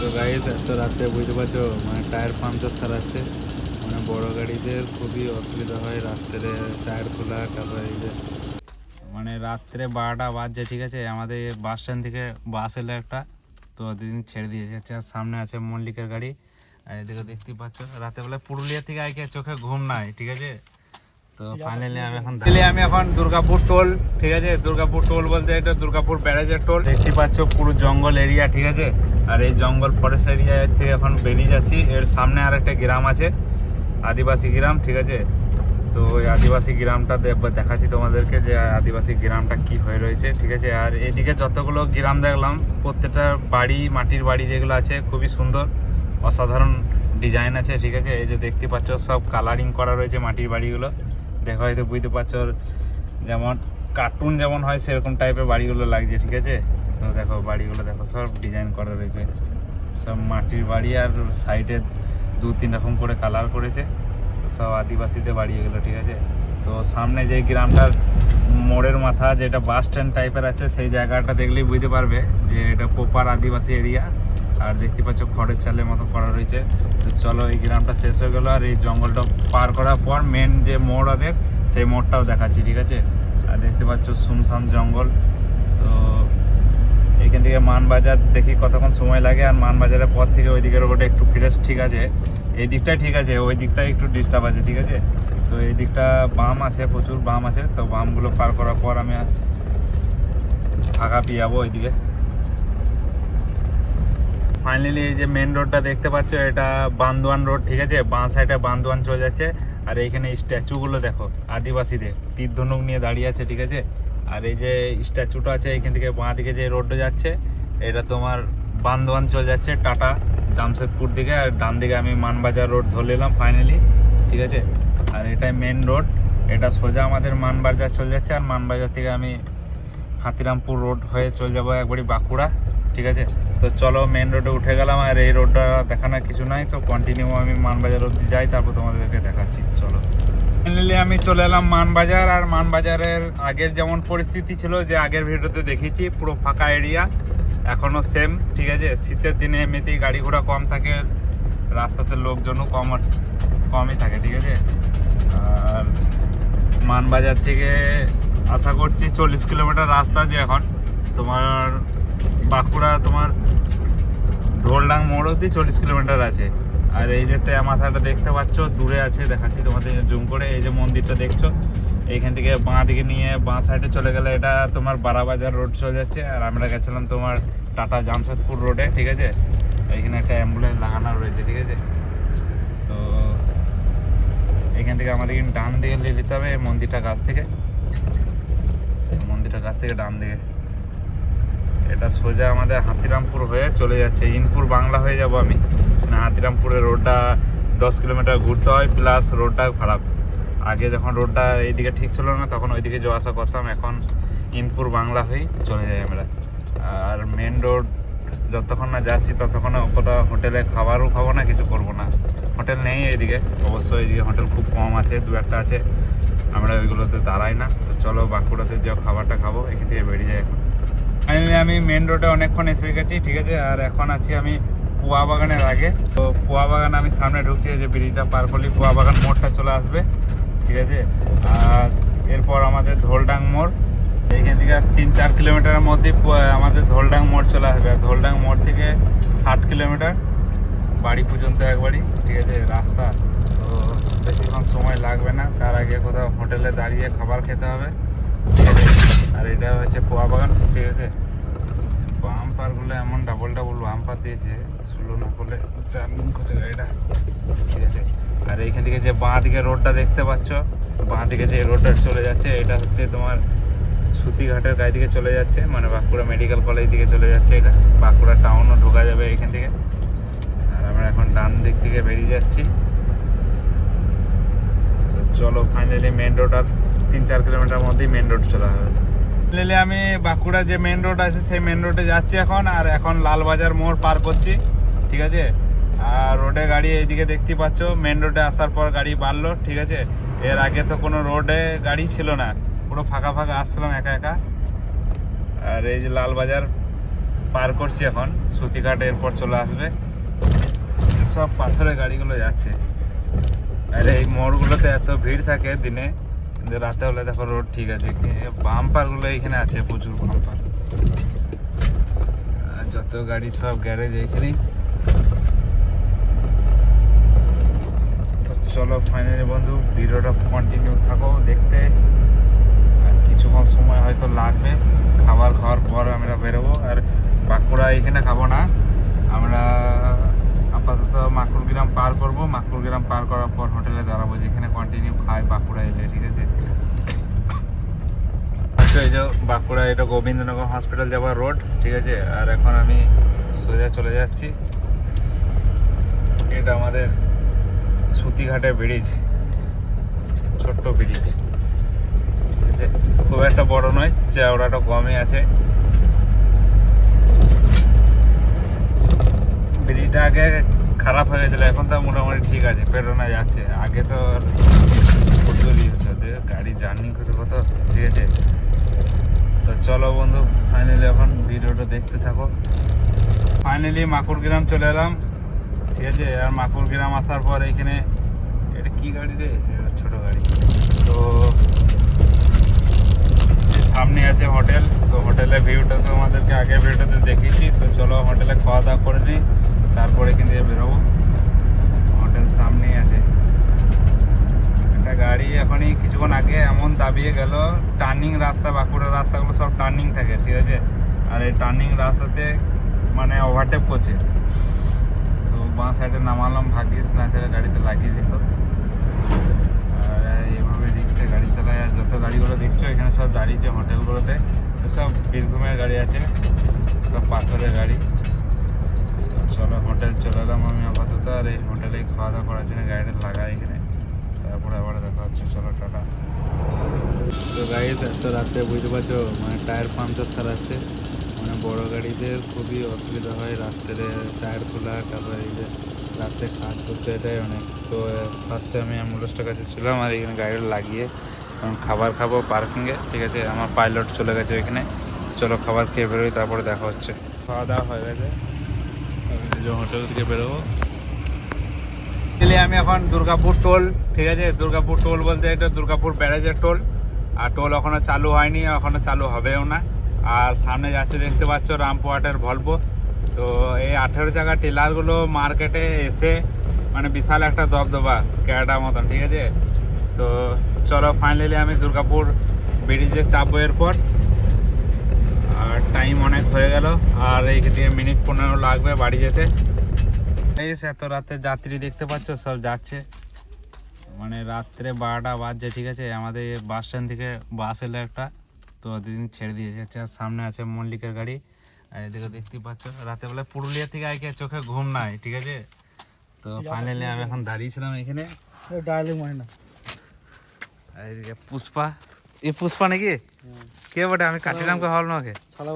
তো গাড়ি তো রাত্রে বুঝতে পারছ মানে টায়ার পাংচার সারাচ্ছে। মানে বড় গাড়িদের খুবই অসুবিধা হয় রাত্রে টায়ার খোলা তারপরে এই যে মানে রাত্রে বারোটা বাজছে ঠিক আছে? আমাদের বাস স্ট্যান্ড থেকে বাস এলো একটা তো দিন ছেড়ে দিয়ে যাচ্ছে আর সামনে আছে মল্লিকের গাড়ি। আর এদিকে দেখতে পাচ্ছ রাতে বেলা পুরুলিয়া থেকে আইকে চোখে ঘুম নাই ঠিক আছে? তো ফাইনালি আমি এখন আমি এখন দুর্গাপুর টোল ঠিক আছে? দুর্গাপুর টোল বলতে এটা দুর্গাপুর ব্যারেজের টোল দেখতে পাচ্ছ পুরো জঙ্গল এরিয়া ঠিক আছে? আর এই জঙ্গল ফরেস্ট এরিয়া থেকে এখন বেরিয়ে যাচ্ছি। এর সামনে আর একটা গ্রাম আছে, আদিবাসী গ্রাম, ঠিক আছে? তো ওই আদিবাসী গ্রামটা দেখ- দেখাচ্ছি তোমাদেরকে যে আদিবাসী গ্রামটা কি হয়ে রয়েছে, ঠিক আছে? আর এদিকে যতগুলো গ্রাম দেখলাম, প্রত্যেকটা বাড়ি, মাটির বাড়ি যেগুলো আছে, খুবই সুন্দর, অসাধারণ ডিজাইন আছে, ঠিক আছে? এই যে দেখতে পাচ্ছ, সব কালারিং করা রয়েছে মাটির বাড়িগুলো। দেখো হয়তো বুঝতে পারছ, যেমন কার্টুন যেমন হয়, সেরকম টাইপের বাড়িগুলো লাগছে, ঠিক আছে? তো দেখো, বাড়িগুলো দেখো, সব ডিজাইন করা রয়েছে। সব মাটির বাড়ি আর সাইডে দু তিন রকম করে কালার করেছে। তো সব আদিবাসীদের বাড়ি এগুলো, ঠিক আছে? তো সামনে যে গ্রামটার মোড়ের মাথা, যেটা বাস স্ট্যান্ড টাইপের আছে, সেই জায়গাটা দেখলেই বুঝতে পারবে যে এটা প্রপার আদিবাসী এরিয়া আর দেখতে পাচ্ছ, খড়ের চালের মতো করা রয়েছে। তো চলো, এই গ্রামটা শেষ হয়ে গেলো, আর এই জঙ্গলটা পার করার পর মেন যে মোড় ওদের, সেই মোড়টাও দেখাচ্ছি, ঠিক আছে? আর দেখতে পাচ্ছ, সুমসাম জঙ্গল। তো এইখান থেকে মানবাজার দেখি কতক্ষণ সময় লাগে, আর মানবাজারের পর থেকে ওই দিকের রোডে একটু ফ্রেশ ঠিক আছে। এই দিকটাই ঠিক আছে, ওই দিকটাই একটু ডিস্টার্ব আছে, ঠিক আছে? তো এই দিকটা বাম আছে, প্রচুর বাম আছে, তো বামগুলো পার করার পর আমি ফাঁকা পেয়ে যাব ওইদিকে। ফাইনালি এই যে মেন রোডটা দেখতে পাচ্ছ, এটা বান্দোয়ান রোড ঠিক আছে? বাঁ সাইডে বান্দোয়ান চলে যাচ্ছে, আর এইখানে স্ট্যাচুগুলো দেখো, আদিবাসীদের, তীর ধনুক নিয়ে দাঁড়িয়ে আছে, ঠিক আছে? আর এই যে স্ট্যাচুটা আছে এইখান থেকে বাঁ দিকে যে রোডটা যাচ্ছে, এটা তোমার বান্দোয়ান চলে যাচ্ছে, টাটা, জামশেদপুর দিকে, আর ডান দিকে আমি মানবাজার রোড ধরে নিলাম ফাইনালি ঠিক আছে? আর এটাই মেন রোড এটা সোজা আমাদের মানবাজার চলে যাচ্ছে, আর মানবাজার থেকে আমি হাতিরামপুর রোড হয়ে চলে যাব একবারই বাঁকুড়া, ঠিক আছে? তো চলো মেন রোডে উঠে গেলাম, আর এই রোডটা দেখানোর কিছু নাই, তো কন্টিনিউ আমি মানবাজার অবধি যাই, তারপর তোমাদেরকে দেখাচ্ছি, চলো। ফাইনালি আমি চলে এলাম মানবাজার, আর মানবাজারের আগের যেমন পরিস্থিতি ছিল, যে আগের ভিডিওতে দেখেছি পুরো ফাঁকা এরিয়া এখনও সেম ঠিক আছে? শীতের দিনে এমনিতেই গাড়ি ঘোড়া কম থাকে, রাস্তাতে লোকজনও কম কমই থাকে, ঠিক আছে? আর মানবাজার থেকে আশা করছি চল্লিশ কিলোমিটার রাস্তা যে এখন। তোমার বাঁকুড়া, তোমার ধোলডাং মোড় অব্দি চল্লিশ কিলোমিটার আছে। আর এই যে মাথাটা দেখতে পাচ্ছ, দূরে আছে, দেখাচ্ছি তোমাদের জুম করে। এই যে মন্দিরটা দেখছ, এইখান থেকে বাঁ দিকে নিয়ে বাঁ সাইডে চলে গেলে এটা তোমার বারাবাজার রোড চলে যাচ্ছে। আর আমরা গেছিলাম তোমার টাটা জামশেদপুর রোডে ঠিক আছে? এইখানে একটা অ্যাম্বুলেন্স লাগানো রয়েছে, ঠিক আছে? তো এখান থেকে আমাদের কিন্তু ডান দিকে নিয়ে নিতে হবে মন্দিরটা কাছ থেকে। মন্দিরটা কাছ থেকে ডান দিকে। এটা সোজা আমাদের হাতিরামপুর হয়ে চলে যাচ্ছে। ইনপুর বাংলা হয়ে যাব আমি। মানে হাতিরামপুরের রোডটা দশ কিলোমিটার ঘুরতে হয় প্লাস রোডটা খারাপ। আগে যখন রোডটা এইদিকে ঠিক ছিল না, তখন ওইদিকে যাওয়া আসা করতাম। এখন ইনপুর বাংলা হয়ে চলে যাই আমরা। আর মেন রোড যতক্ষণ না যাচ্ছি, ততক্ষণ কোথাও হোটেলে খাবারও খাব না, কিছু করব না। হোটেল নেই এইদিকে। অবশ্যই এইদিকে হোটেল খুব কম আছে, দু একটা আছে। আমরা ওইগুলোতে দাঁড়াই না। তো চলো বাঁকুড়াতে যে খাবারটা খাব, এখান থেকে বেরিয়ে যাই এখন। আমি মেন রোডে অনেকক্ষণ এসে গেছি, ঠিক আছে? আর এখন আছি আমি কুয়া বাগানের আগে। তো কুয়া বাগান আমি সামনে ঢুকছি যে ব্রিজটা পার করলি কুয়া বাগান মোড়টা চলে আসবে, ঠিক আছে? আর এরপর আমাদের ধোলডাং মোড়। এইখান থেকে তিন চার কিলোমিটারের মধ্যে আমাদের ধোলডাং মোড় চলে আসবে। আর ধোলডাং মোড় থেকে ষাট কিলোমিটার বাড়ি পর্যন্ত একবারই, ঠিক আছে? রাস্তা। তো বেশিক্ষণ সময় লাগবে না, তার আগে কোথাও হোটেলে দাঁড়িয়ে খাবার খেতে হবে, ঠিক আছে? আর এটা হচ্ছে পোয়া বাগান, ঠিক আছে? বাম পারগুলো এমন পার দিয়েছে স্লো না করলে চার দিন করছে গাড়িটা। ঠিক আছে। আর এইখান থেকে যে বাঁ দিকে রোডটা দেখতে পাচ্ছ বাঁ দিকে যে রোডটা চলে যাচ্ছে এটা হচ্ছে তোমার সুতিঘাটের গায়ে দিকে চলে যাচ্ছে মানে বাঁকুড়া মেডিকেল কলেজ দিকে চলে যাচ্ছে এটা। বাঁকুড়া টাউনও ঢোকা যাবে এখান থেকে। আর আমরা এখন ডান দিক থেকে বেরিয়ে যাচ্ছি। চলো ফাইনালি মেন রোড আর তিন চার কিলোমিটার মধ্যেই মেন রোড চলে হবে। ফাইনালি আমি বাঁকুড়া যে মেন রোড আছে, সেই মেন রোডে যাচ্ছি এখন, আর এখন লালবাজার মোড় পার করছি, ঠিক আছে? আর রোডে গাড়ি এইদিকে দেখতে পাচ্ছ মেন রোডে আসার পর গাড়ি বাড়লো, ঠিক আছে? এর আগে তো কোনো রোডে গাড়ি ছিল না, পুরো ফাঁকা ফাঁকা আসছিলাম একা একা। আর এই যে লালবাজার পার করছি এখন, সুতিঘাট এরপর চলে আসবে। সব পাথরের গাড়িগুলো যাচ্ছে। আর এই মোড়গুলোতে এত ভিড় থাকে দিনে। কিন্তু রাতে হলে দেখো রোড ঠিক আছে বাম্পারগুলো এখানে আছে প্রচুর বাম্পার যত গাড়ি সব গ্যারেজ এখানেই। তো চলো ফাইনালি বন্ধু, ভিডিওটা কন্টিনিউ থাকো দেখতে। আর কিছুক্ষণ সময় হয়তো লাগবে, খাবার খাওয়ার পর আমরা বেরোবো। আর বাঁকুড়া এখানে খাব না, আমরা আপাতত মাকুর গ্রাম পার করব। মাকুর গ্রাম পার করার পর হোটেলে দাঁড়াবো, যেখানে কন্টিনিউ খাই বাঁকুড়া এলে, ঠিক আছে? আচ্ছা এই যে বাঁকুড়া, এটা গোবিন্দনগর হসপিটাল যাওয়ার রোড ঠিক আছে? আর এখন আমি সোজা চলে যাচ্ছি। এটা আমাদের সুতিঘাটের ব্রিজ ছোট্ট ব্রিজ খুব একটা বড় নয়, চওড়াটা কমই আছে। ব্রিজটা আগে খারাপ হয়ে গেছিল, এখন তো মোটামুটি ঠিক আছে, পেরোনা যাচ্ছে। আগে তো প্রচুর ইয়ে হচ্ছে গাড়ি জার্নি করছে কত ঠিক আছে। তো চলো বন্ধু ফাইনালি এখন ভিডিওটা দেখতে থাকো। ফাইনালি মাকুর গ্রাম চলে এলাম, ঠিক আছে? আর মাকুর গ্রাম আসার পর এখানে এটা কি গাড়ি রে? ছোট গাড়ি। তো সামনে আছে হোটেল, তো হোটেলের ভিউটা তো আমাদেরকে আগের ভিডিওতে দেখিয়েছি। তো চলো হোটেলে খাওয়া দাওয়া করে নিই। তারপরে এখান থেকে বেরোবো। হোটেল সামনেই আছে। একটা গাড়ি এখনই কিছুক্ষণ আগে এমন দাবিয়ে গেল টার্নিং রাস্তা, বাঁকুড়ার রাস্তাগুলো সব টার্নিং থাকে, ঠিক আছে? আর এই টার্নিং রাস্তাতে মানে ওভারটেক করছে। তো বাঁ সাইডে নামালাম, ভাগ্যিস না ছেড়ে গাড়িতে লাগিয়ে দিত আর এইভাবে রিক্সে গাড়ি চালায়, আর যত গাড়িগুলো দেখছ, এখানে সব দাঁড়িয়েছে হোটেলগুলোতে। সব বীরভূমের গাড়ি আছে, সব পাথরের গাড়ি। চলো হোটেল চলে এলাম আমি আপাতত, আর এই হোটেলেই খাওয়া দাওয়া করার জন্য গাড়িটা লাগাই এখানে। তারপরে আবার দেখা হচ্ছে, চলো টাটা। তো গাড়ি তো রাত্রে বুঝতে পারছ মানে টায়ার পাংচার সারাচ্ছে। মানে বড় গাড়িদের খুবই অসুবিধা হয় রাত্রে টায়ার খোলা, তারপরে এই যে রাত্রে কাজ করতে এটাই অনেক। তো ফার্স্টে আমি অ্যাম্বুলেন্সটার কাছে ছিলাম, আর এখানে গাড়িটা লাগিয়ে এখন খাবার খাব পার্কিংয়ে ঠিক আছে? আমার পাইলট চলে গেছে ওইখানে চলো খাবার খেয়ে বেরোই, তারপরে দেখা হচ্ছে। খাওয়া দাওয়া হয়ে গেছে। বেরোবো। আমি এখন দুর্গাপুর টোল, ঠিক আছে? দুর্গাপুর টোল বলতে এটা দুর্গাপুর ব্যারেজের টোল। আর টোল এখনও চালু হয়নি, এখনও চালু হবেও না। আর সামনে যাচ্ছে, দেখতে পাচ্ছ, রামপুরহাটের ভলভো তো এই আঠেরো চাকা টেলারগুলো মার্কেটে এসে মানে বিশাল একটা দবদবা, ক্যাডা মতন, ঠিক আছে? তো চলো ফাইনালি আমি দুর্গাপুর ব্রিজে চাপবো এরপর। অনেক হয়ে গেল আর এই থেকে মিনিট পনেরো লাগবে বাড়ি যেতে। এই এত রাতে যাত্রী দেখতে পাচ্ছ সব যাচ্ছে। মানে রাত্রে বারোটা বাজছে ঠিক আছে? আমাদের বাস স্ট্যান্ড থেকে বাস এলো একটা তো দিন ছেড়ে দিয়ে যাচ্ছে আর সামনে আছে মল্লিকের গাড়ি। আর এদিকে দেখতে পাচ্ছ রাতে বেলা পুরুলিয়া থেকে আইকে চোখে ঘুম নাই ঠিক আছে? তো ফাইনালি আমি এখন দাঁড়িয়েছিলাম এখানে। ডায়ালিং হয় না। এদিকে পুষ্পা এই পুষ্পা নাকি? কে বটে? আমি কাটিলাম কে হল না ওকে ছাড়াবো